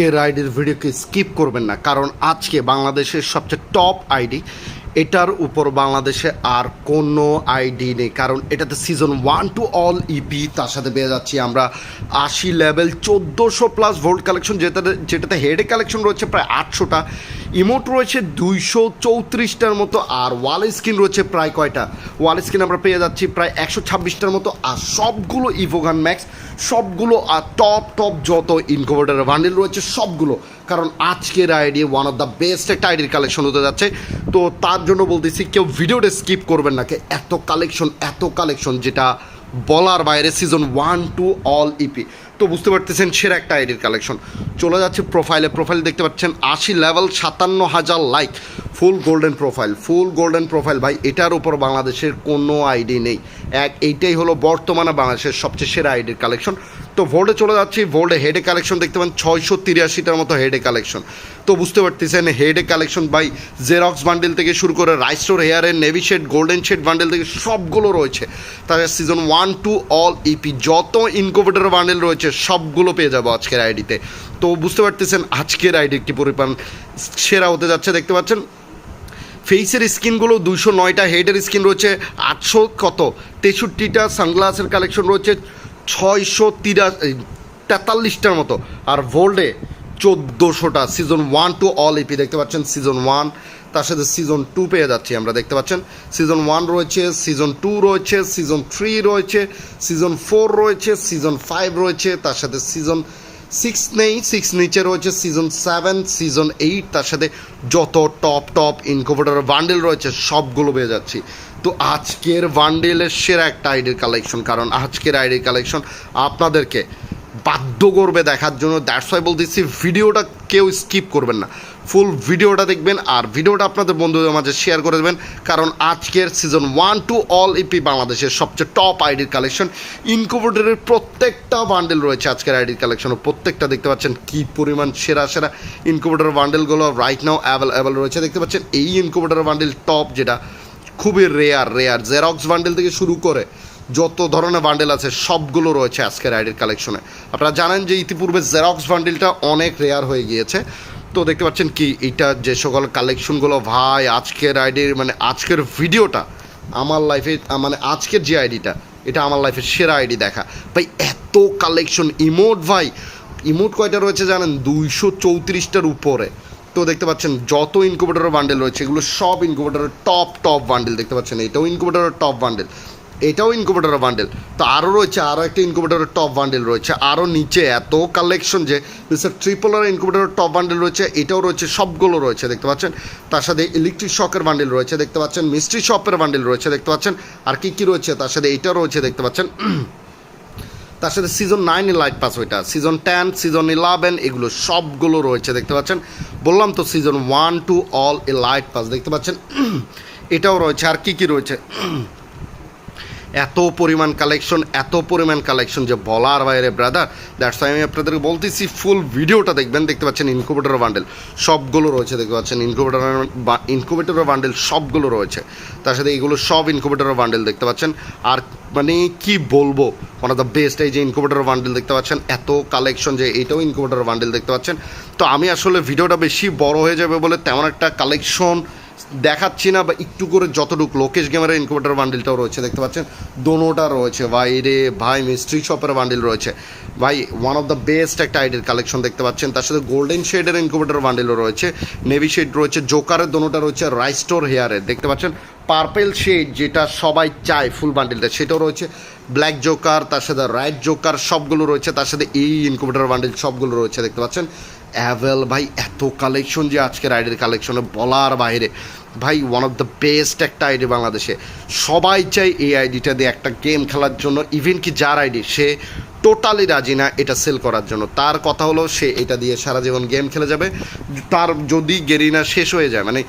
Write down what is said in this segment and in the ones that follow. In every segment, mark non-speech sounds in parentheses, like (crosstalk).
আজকের আইডির ভিডিওকে স্কিপ করবেন না, কারণ আজকে বাংলাদেশের সবচেয়ে টপ আইডি, এটার উপর বাংলাদেশে আর কোনো আইডি নেই, কারণ এটাতে season one two all EP তার সাথে পেয়ে যাচ্ছি আমরা আশি লেভেল চোদ্দোশো প্লাস ভোল্ট কালেকশন যেটাতে যেটাতে হেডে কালেকশন রয়েছে প্রায় আটশোটা। ইমোট রয়েছে দুইশো চৌত্রিশটার মতো, আর ওয়াল স্ক্রিন রয়েছে প্রায় কয়টা? ওয়াল স্ক্রিন আমরা পেয়ে যাচ্ছি প্রায় একশো ছাব্বিশটার মতো, আর সবগুলো ইভোগান ম্যাক্স, সবগুলো, আর টপ টপ যত ইনকোভার্টার বান্ডেল রয়েছে সবগুলো। কারণ আজকের ID one of the best একটা আইডির কালেকশন হতে যাচ্ছে। তো তার জন্য বলতেছি, কেউ ভিডিওটা স্কিপ করবেন না এত কালেকশন এত কালেকশন যেটা বলার বাইরে season one two all EP তো বুঝতে পারতেছেন, সেরা একটা আইডির কালেকশন চলে যাচ্ছে প্রোফাইলে প্রোফাইল দেখতে পাচ্ছেন আশি লেভেল সাতান্ন হাজার like full golden profile full golden profile ভাই, এটার উপর বাংলাদেশের কোনো আইডি নেই। এক, এইটাই হলো বর্তমানে বাংলাদেশের সবচেয়ে সেরা আইডির কালেকশন তো ভোল্ডে চলে যাচ্ছি ভোল্ডে হেডে কালেকশন দেখতে পান, ছয়শো তিরাশিটার মতো হেডে কালেকশন তো বুঝতে পারতেছেন হেডে কালেকশন বাই জেরক্স বান্ডেল থেকে শুরু করে রাইস্টোর হেয়ারের navy shade golden shade bundle থেকে সবগুলো রয়েছে। তাছাড়া season one two all EP যত ইনকোভেটর বান্ডেল রয়েছে, সবগুলো পেয়ে যাব আজকের আইডিতে তো। বুঝতে পারতেছেন, আজকের আইডি একটি পরিমাণ সেরা হতে যাচ্ছে, দেখতে পাচ্ছেন? ফেসের স্কিনগুলো দুশো নয়টা হেডের স্কিন রয়েছে আটশো কত, তেষট্টিটা সানগ্লাসের কালেকশন রয়েছে ছয়শো তিরা তেতাল্লিশটার মতো। আর ভোল্ডে চোদ্দোশোটা, season one two all EP দেখতে পাচ্ছেন, সিজন ওয়ান, তার সাথে সিজন টু পেয়ে যাচ্ছি আমরা দেখতে পাচ্ছেন। সিজন ওয়ান রয়েছে, সিজন টু রয়েছে, সিজন থ্রি রয়েছে, সিজন ফোর রয়েছে, সিজন ফাইভ রয়েছে, তার সাথে সিজন সিক্স নেই, সিক্স নিচে রয়েছে, সিজন সেভেন, সিজন এইট, তার সাথে যত টপ টপ ইনকোভেটর বান্ডেল রয়েছে, সবগুলো পেয়ে যাচ্ছি। তো আজকের বান্ডেলের সেরা একটা আইডির কালেকশন কারণ আজকের আইডির কালেকশন আপনাদেরকে বাধ্য করবে দেখার জন্য। দ্যাটস ওয়াই বলতেছি, ভিডিওটা কেউ স্কিপ করবেন না। ফুল ভিডিওটা দেখবেন আর ভিডিওটা আপনাদের বন্ধুদের মাঝে শেয়ার করে দেবেন, কারণ আজকের season one two all EP বাংলাদেশের সবচেয়ে টপ আইডির কালেকশন ইনকোভেটরের প্রত্যেকটা বান্ডেল রয়েছে আজকের আইডির কালেকশন প্রত্যেকটা দেখতে পাচ্ছেন কী পরিমাণ সেরা সেরা ইনকোভেটর বান্ডেলগুলো রাইট নাও অ্যাভেলেবেল রয়েছে। দেখতে পাচ্ছেন এই ইনকোভেটর বান্ডেল টপ যেটা খুবই রেয়ার রেয়ার জেরক্স বান্ডেল থেকে শুরু করে যত ধরনের বান্ডেল আছে, সবগুলো রয়েছে আজকের আইডির কালেকশনে আপনারা জানেন যে ইতিপূর্বে জেরক্স বান্ডেলটা অনেক রেয়ার হয়ে গিয়েছে। তো দেখতে পাচ্ছেন কি এইটা যে সকল কালেকশনগুলো ভাই, আজকের আইডির মানে আজকের ভিডিওটা আমার লাইফে মানে আজকের যে আইডিটা, এটা আমার লাইফের সেরা আইডি দেখা। ভাই, এত কালেকশন ইমোট ভাই। ইমোট কয়টা রয়েছে জানেন? দুইশো চৌত্রিশটার উপরে। তো দেখতে পাচ্ছেন যত ইনকুবেটরের বান্ডেল রয়েছে, এগুলো সব ইনকুবেটরের টপ টপ বান্ডেল দেখতে পাচ্ছেন। এটাও ইনকুবেটরের টপ বান্ডেল এটাও ইনকুবেটরের বান্ডেল তো আরও রয়েছে আরও একটা ইনকুবেটরের টপ বান্ডেল রয়েছে। আরও নিচে এত কালেকশন যে মিস্টার ট্রিপলার ইনকুবেটরের টপ বান্ডেল রয়েছে, এটাও রয়েছে, সবগুলো রয়েছে দেখতে পাচ্ছেন। তার সাথে ইলেকট্রিক শকের বান্ডেল রয়েছে দেখতে পাচ্ছেন মিস্ট্রি শপের বান্ডেল রয়েছে দেখতে পাচ্ছেন। আর কী কী রয়েছে তার সাথে এটাও রয়েছে দেখতে পাচ্ছেন। তার সাথে সিজন নাইনে লাইট পাস ওইটা সিজন টেন সিজন ইলেভেন এগুলো সবগুলো রয়েছে, দেখতে পাচ্ছেন? বললাম তো সিজন ওয়ান টু অল এ লাইট পাস দেখতে পাচ্ছেন? (clears throat) এটাও রয়েছে, আর কী কী রয়েছে? (clears throat) এত পরিমাণ কালেকশন এত পরিমাণ কালেকশন যে বলার বাইরে ব্রাদার দ্যাটস আমি আপনাদেরকে বলতেছি ফুল ভিডিওটা দেখবেন, দেখতে পাচ্ছেন ইনকুবেটর বান্ডেল সবগুলো রয়েছে, দেখতে পাচ্ছেন ইনকুবেটর ইনকুবেটর বান্ডেল সবগুলো রয়েছে, তার সাথে এগুলো সব ইনকুবেটর বান্ডেল দেখতে পাচ্ছেন, আর মানে কি বলব ওয়ান অফ দ্য বেস্ট এই যে ইনকুবেটর বান্ডেল দেখতে পাচ্ছেন, এত কালেকশন যে এটাও ইনকুবেটর বান্ডেল দেখতে পাচ্ছেন, তো আমি আসলে ভিডিওটা বেশি বড় হয়ে যাবে বলে তেমন একটা কালেকশন দেখাচ্ছি না, বা একটু করে যতটুকু লোকেশ গেমের ইনকুবেটর বান্ডিলটাও রয়েছে, দেখতে পাচ্ছেন? দোনোটা রয়েছে, ভাই রে, ভাই মিস্ট্রি শপের বান্ডিল রয়েছে। ভাই ওয়ান অফ দ্য বেস্ট একটা আইডির কালেকশন দেখতে পাচ্ছেন, তার সাথে গোল্ডেন শেডের ইনকুবেটর বান্ডিলও রয়েছে নেভি শেড রয়েছে জোকারের দোনোটা রয়েছে রাইস্টোর হেয়ারের দেখতে পাচ্ছেন? পার্পেল শেড যেটা সবাই চায় ফুল বান্ডিলটা সেটাও রয়েছে। ব্ল্যাক জোকার তার সাথে রাইট জোকার সবগুলো রয়েছে, তার সাথে এই ইনকুবেটর বান্ডিল সবগুলো রয়েছে, দেখতে পাচ্ছেন? অ্যাভেল ভাই, এত কালেকশন যে আজকের আইডির কালেকশনে বলার বাইরে। ভাই ওয়ান অফ দ্য বেস্ট একটা আইডি বাংলাদেশে। সবাই চাই এই আইডিটা দিয়ে একটা গেম খেলার জন্য ইভেন কি যার আইডি সে টোটালি রাজি না এটা সেল করার জন্য। তার কথা হলো, সে এটা দিয়ে সারা জীবন গেম খেলে যাবে। তার যদি গেরিনা শেষ হয়ে যায় মানে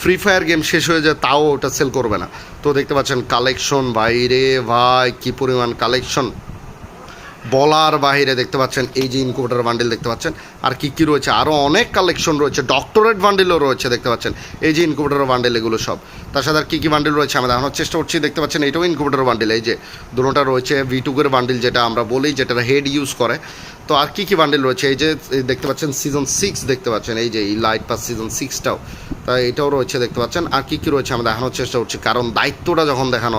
ফ্রি ফায়ার গেম শেষ হয়ে যায়, তাও ওটা সেল করবে না। তো দেখতে পাচ্ছেন কালেকশন বাইরে ভাই, কি পরিমাণ কালেকশন বলার বাইরে দেখতে পাচ্ছেন, এই যে ইনকুবেটার বান্ডেল দেখতে পাচ্ছেন, আর কি কি রয়েছে? আরও অনেক কালেকশন রয়েছে ডক্টরেট বান্ডেলও রয়েছে দেখতে পাচ্ছেন, এই যে ইনকুবেটার বান্ডেল এগুলো সব। তার সাথে আর কী কী বান্ডেল রয়েছে আমরা দেখানোর চেষ্টা করছি, দেখতে পাচ্ছেন এটাও ইনকুবেটার বান্ডেল এই যে দুটোটা রয়েছে ভি টুকের বান্ডেল যেটা আমরা বলি, যেটা হেড ইউজ করে। তো আর কী কী বান্ডেল রয়েছে? এই যে দেখতে পাচ্ছেন সিজন সিক্স দেখতে পাচ্ছেন, এই যে এই লাইট পাস সিজন সিক্সটাও তাই এটাও রয়েছে, দেখতে পাচ্ছেন। আর কী কী রয়েছে আমরা দেখানোর চেষ্টা করছি। কারণ দায়িত্বটা যখন দেখানো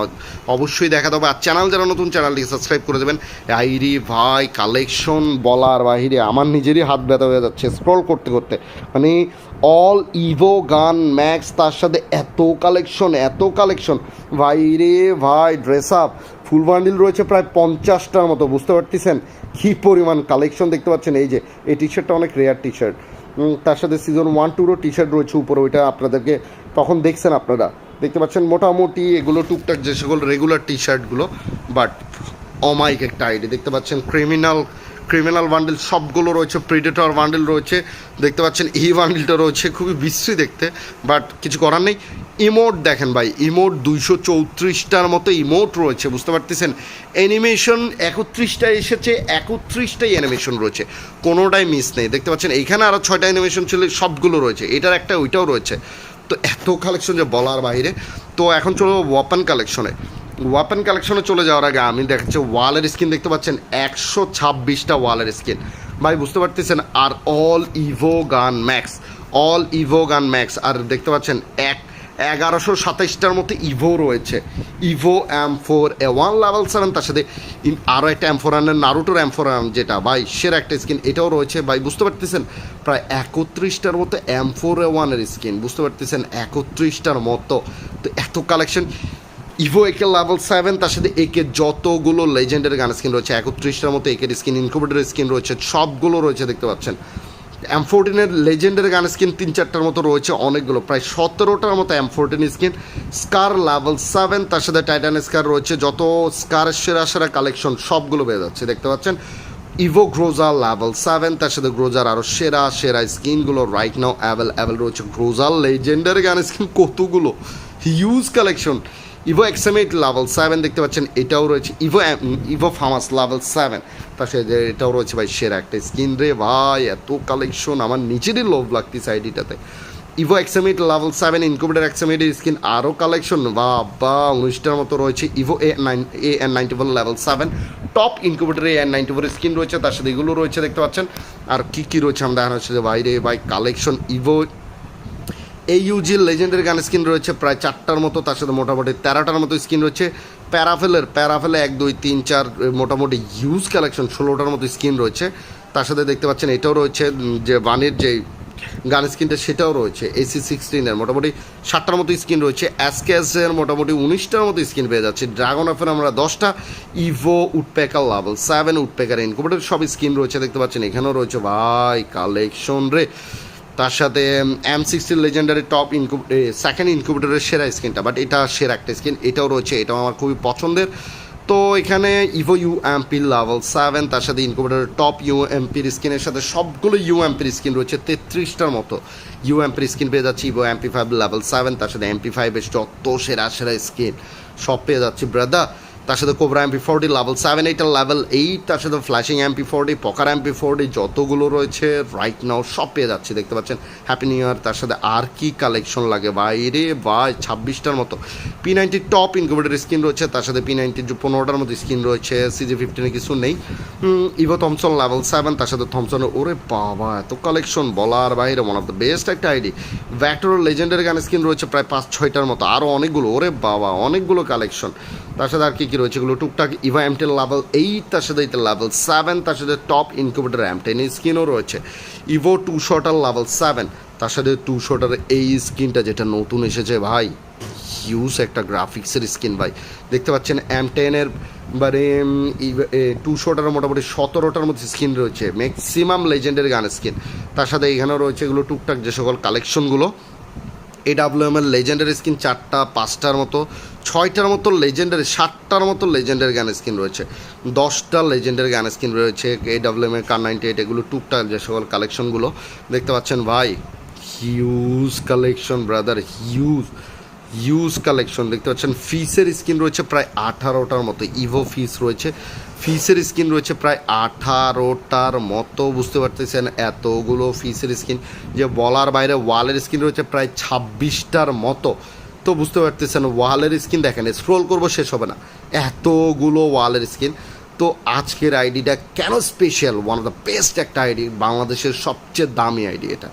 অবশ্যই দেখা দেবো আর চ্যানেল যারা নতুন চ্যানেলটিকে সাবস্ক্রাইব করে দেবেন। আইরি ভাই, কালেকশন বলার বাহিরে আমার নিজেরই হাত ব্যথা হয়ে যাচ্ছে স্ক্রল করতে করতে। মানে অল ইভো গান ম্যাক্স তার সাথে এত কালেকশন এত কালেকশন। ভাই রে ভাই ড্রেস আপ ফুল বান্ডিল রয়েছে প্রায় পঞ্চাশটার মতো, বুঝতে পারতেছেন? কী পরিমাণ কালেকশন দেখতে পাচ্ছেন? এই যে, এই টি শার্টটা অনেক রেয়ার টি শার্ট তার সাথে সিজন ওয়ান টুরও টি শার্ট রয়েছে উপরে, ওইটা আপনাদেরকে তখন দেখছেন আপনারা? দেখতে পাচ্ছেন মোটামুটি এগুলো টুকটাক যে সকল রেগুলার টি শার্টগুলো বাট অমাইক একটা আইডি দেখতে পাচ্ছেন ক্রিমিনাল ক্রিমিনাল বান্ডেল সবগুলো রয়েছে প্রিডেটর বান্ডেল রয়েছে। দেখতে পাচ্ছেন এই বান্ডেলটা রয়েছে, খুবই বিশ্রী দেখতে বাট কিছু করার নেই। ইমোট দেখেন ভাই, ইমোট দুইশো চৌত্রিশটার মতো ইমোট রয়েছে, বুঝতে পারতেছেন? অ্যানিমেশন একত্রিশটা এসেছে, একত্রিশটাই অ্যানিমেশন রয়েছে, কোনোটাই মিস নেই। দেখতে পাচ্ছেন, এইখানে আরও ছয়টা অ্যানিমেশন ছিল, সবগুলো রয়েছে, এটার একটা ওইটাও রয়েছে। তো এত কালেকশন যে বলার বাইরে। তো এখন চলো ওয়াপন কালেকশনে ওয়াপেন কালেকশনে চলে যাওয়ার আগে আমি দেখাচ্ছি, ওয়ালের স্কিন দেখতে পাচ্ছেন, একশো ছাব্বিশটা ওয়ালের স্কিন ভাই, বুঝতে পারতেছেন, আর all evo gun max all evo gun max আর দেখতে পাচ্ছেন, এক এগারোশো সাতাইশটার মতো ইভো রয়েছে। Evo M four A one level seven তার সাথে আরও একটা এম ফোর আনের নারুটোর এম ফোর যেটা, ভাই, সের একটা স্কিন এটাও রয়েছে। ভাই, বুঝতে পারতেছেন? প্রায় একত্রিশটার মতো এম ফোর এ ওয়ানের স্কিন বুঝতে পারতেছেন? একত্রিশটার মতো। তো এত collection evo AK level seven তার সাথে একে যতগুলো লেজেন্ডের গান স্কিন রয়েছে, একত্রিশটার মতো একের স্কিন ইনকুবেটারের স্কিন রয়েছে, সবগুলো রয়েছে, দেখতে পাচ্ছেন? এম ফোরটিনের লেজেন্ডের গান স্কিন তিন চারটার মতো রয়েছে অনেকগুলো। প্রায় সতেরোটার মতো M fourteen skin scar level seven তার সাথে টাইটান স্কার রয়েছে, যত স্কার সেরা সেরা কালেকশন সবগুলো পেয়ে যাচ্ছে, দেখতে পাচ্ছেন? ইভো গ্রোজা লেভেল সেভেন তার সাথে গ্রোজার আরও সেরা সেরা স্কিনগুলো রাইট নাও অ্যাভেল অ্যাভেল রয়েছে। গ্রোজার লেজেন্ডারি গান স্কিন কতগুলো? হিউজ কালেকশন ইভো এক্সামেট লেভেল সেভেন দেখতে পাচ্ছেন, এটাও রয়েছে। ইভো ইভো ফার্মাস লেভেল সেভেন তার সাথে এটাও রয়েছে ভাই, সেরা একটা স্কিন রে। ভাই, এত কালেকশন আমার নিজেরই লোভ লাগতেছে আইডিটাতে। ইভো এক্সামিট লেভেল সেভেন ইনকুবেটার এক্সামিটের স্কিন আরও কালেকশন বা বা উনিশটার মতো রয়েছে evo A nine A N ninety four level seven top incubator A N ninety four skin রয়েছে, তার সাথে এগুলো রয়েছে, দেখতে পাচ্ছেন। আর কী কী রয়েছে, আমরা দেখানো হচ্ছে যে বাইরে ভাই কালেকশন ইভো এই ইউজির লেজেন্ডের গান স্কিন রয়েছে প্রায় চারটার মতো, তার সাথে মোটামুটি তেরোটার মতো স্কিন রয়েছে। প্যারাফেলের প্যারাফেলে এক, দুই, তিন, চার মোটামুটি ইউজ কালেকশন ষোলোটার মতো স্কিন রয়েছে। তার সাথে দেখতে পাচ্ছেন এটাও রয়েছে যে বানির যে গান স্কিনটা সেটাও রয়েছে এসি সিক্সটিনের মোটামুটি ষাটটার মতো স্কিন রয়েছে অ্যাসকেসের মোটামুটি উনিশটার মতো স্কিন পেয়ে যাচ্ছে। ড্রাগন অফের আমরা দশটা evo woodpecker level seven woodpecker incubator সব স্কিন রয়েছে, দেখতে পাচ্ছেন এখানেও রয়েছে। ভাই কালেকশন রে। তার সাথে এম সিক্সটির লেজেন্ডারি টপ ইনকু সেকেন্ড ইনকিউবেটরের সেরা স্কিনটা বাট এটা সেরা একটা স্কিন এটাও রয়েছে, এটাও আমার খুবই পছন্দের। তো এখানে evo you MP level seven তার সাথে ইনকিউবেটরের টপ ইউ এমপির স্কিনের সাথে সবগুলো ইউ এমপির স্কিন রয়েছে তেত্রিশটার মতো। ইউ এমপির স্কিন পেয়ে যাচ্ছি evo MP five level seven তার সাথে এমপি ফাইভের যত সেরা সেরা স্কিন সব পেয়ে যাচ্ছি ব্রাদা তার সাথে cobra MP forty level seven এইটার লেভেল এইট তার সাথে ফ্ল্যাশিং এমপি ফোরটি পকার এমপি ফোরটি যতগুলো রয়েছে রাইট নাও সব পেয়ে যাচ্ছে, দেখতে পাচ্ছেন? হ্যাপি নিউ ইয়ার তার সাথে আর কি কালেকশন লাগে? বাইরে বা ছাব্বিশটার মতো। P ninety top incubator skin রয়েছে, তার সাথে পি নাইনটির যে পনেরোটার মতো স্কিন রয়েছে সিজি ফিফটিনে কিছু নেই। ইভো থমসন লেভেল সেভেন তার সাথে থমসনের ওরে বাবা, এত কালেকশন বলার বাইরে ওয়ান অফ দ্য বেস্ট একটা আইডি ভ্যাক্টর লেজেন্ডের গান স্কিন রয়েছে প্রায় পাঁচ, ছয়টার মতো আরও অনেকগুলো, ওরে বাবা, অনেকগুলো কালেকশন তার সাথে আর কি কি রয়েছে? এগুলো টুকটাক ইভা এমটেল লেভেল এইট তার সাথে এটা লেভেল সেভেন তার সাথে টপ ইনকিউবেটার এম টেন স্কিনও রয়েছে। ইভো টু শটার লেভেল সেভেন তার সাথে টু শটার এই স্কিনটা যেটা নতুন এসেছে ভাই। হিউজ একটা গ্রাফিক্সের স্কিন ভাই। দেখতে পাচ্ছেন এম টেনের মানে টু শটার মোটামুটি সতেরোটার মধ্যে স্কিন রয়েছে। ম্যাক্সিমাম লেজেন্ডের গান স্কিন তার সাথে এখানেও রয়েছে এগুলো টুকটাক যে সকল কালেকশনগুলো এডাব্লিউএম এর লেজেন্ডারি স্কিন চারটা, পাঁচটার মতো। ছয়টার মতো লেজেন্ডারি সাতটার মতো লেজেন্ডারি গান স্কিন রয়েছে। দশটা লেজেন্ডারি গান স্কিন রয়েছে এডাব্লিউএম এর কার নাইনটি এইট এগুলো টুকটাক যে সকল কালেকশনগুলো দেখতে পাচ্ছেন ভাই huge collection brother huge use collection দেখতে পাচ্ছেন ফিসের স্কিন রয়েছে প্রায় আঠারোটার মতো ইভো ফিস রয়েছে। ফিসের স্কিন রয়েছে প্রায় আঠারোটার মতো, বুঝতে পারতেছেন? এতগুলো ফিসের স্কিন যে বলার বাইরে ওয়ালের স্কিন রয়েছে প্রায় ছাব্বিশটার মতো। তো বুঝতে পারতেছেন, ওয়ালের স্কিন দেখেন স্ক্রোল করব, শেষ হবে না। এতগুলো ওয়ালের স্কিন তো আজকের আইডিটা কেন special one of the best একটা আইডি, বাংলাদেশের সবচেয়ে দামি আইডি এটা।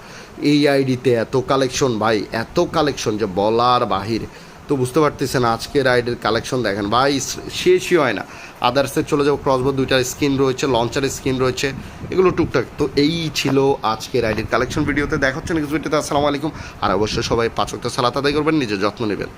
এই আইডিতে এত কালেকশন ভাই, এত কালেকশন যে বলার বাহির। তো বুঝতে পারতেছেন আজকে রাইডের কালেকশন দেখেন। ভাই শেষই হয় না। আদার্সে চলে যাব ক্রসবোর্ড দুইটার স্ক্রিন রয়েছে লঞ্চার স্ক্রিন রয়েছে, এগুলো টুকটাক। তো এই ছিল আজকে রাইডের কালেকশন ভিডিওতে। দেখা হচ্ছে নেক্সট ভিডিওতে আসসালামু আলাইকুম। আর অবশ্যই সবাই পাঁচ ওয়াক্ত সালাত আদায় করবেন, নিজের যত্ন নেবেন।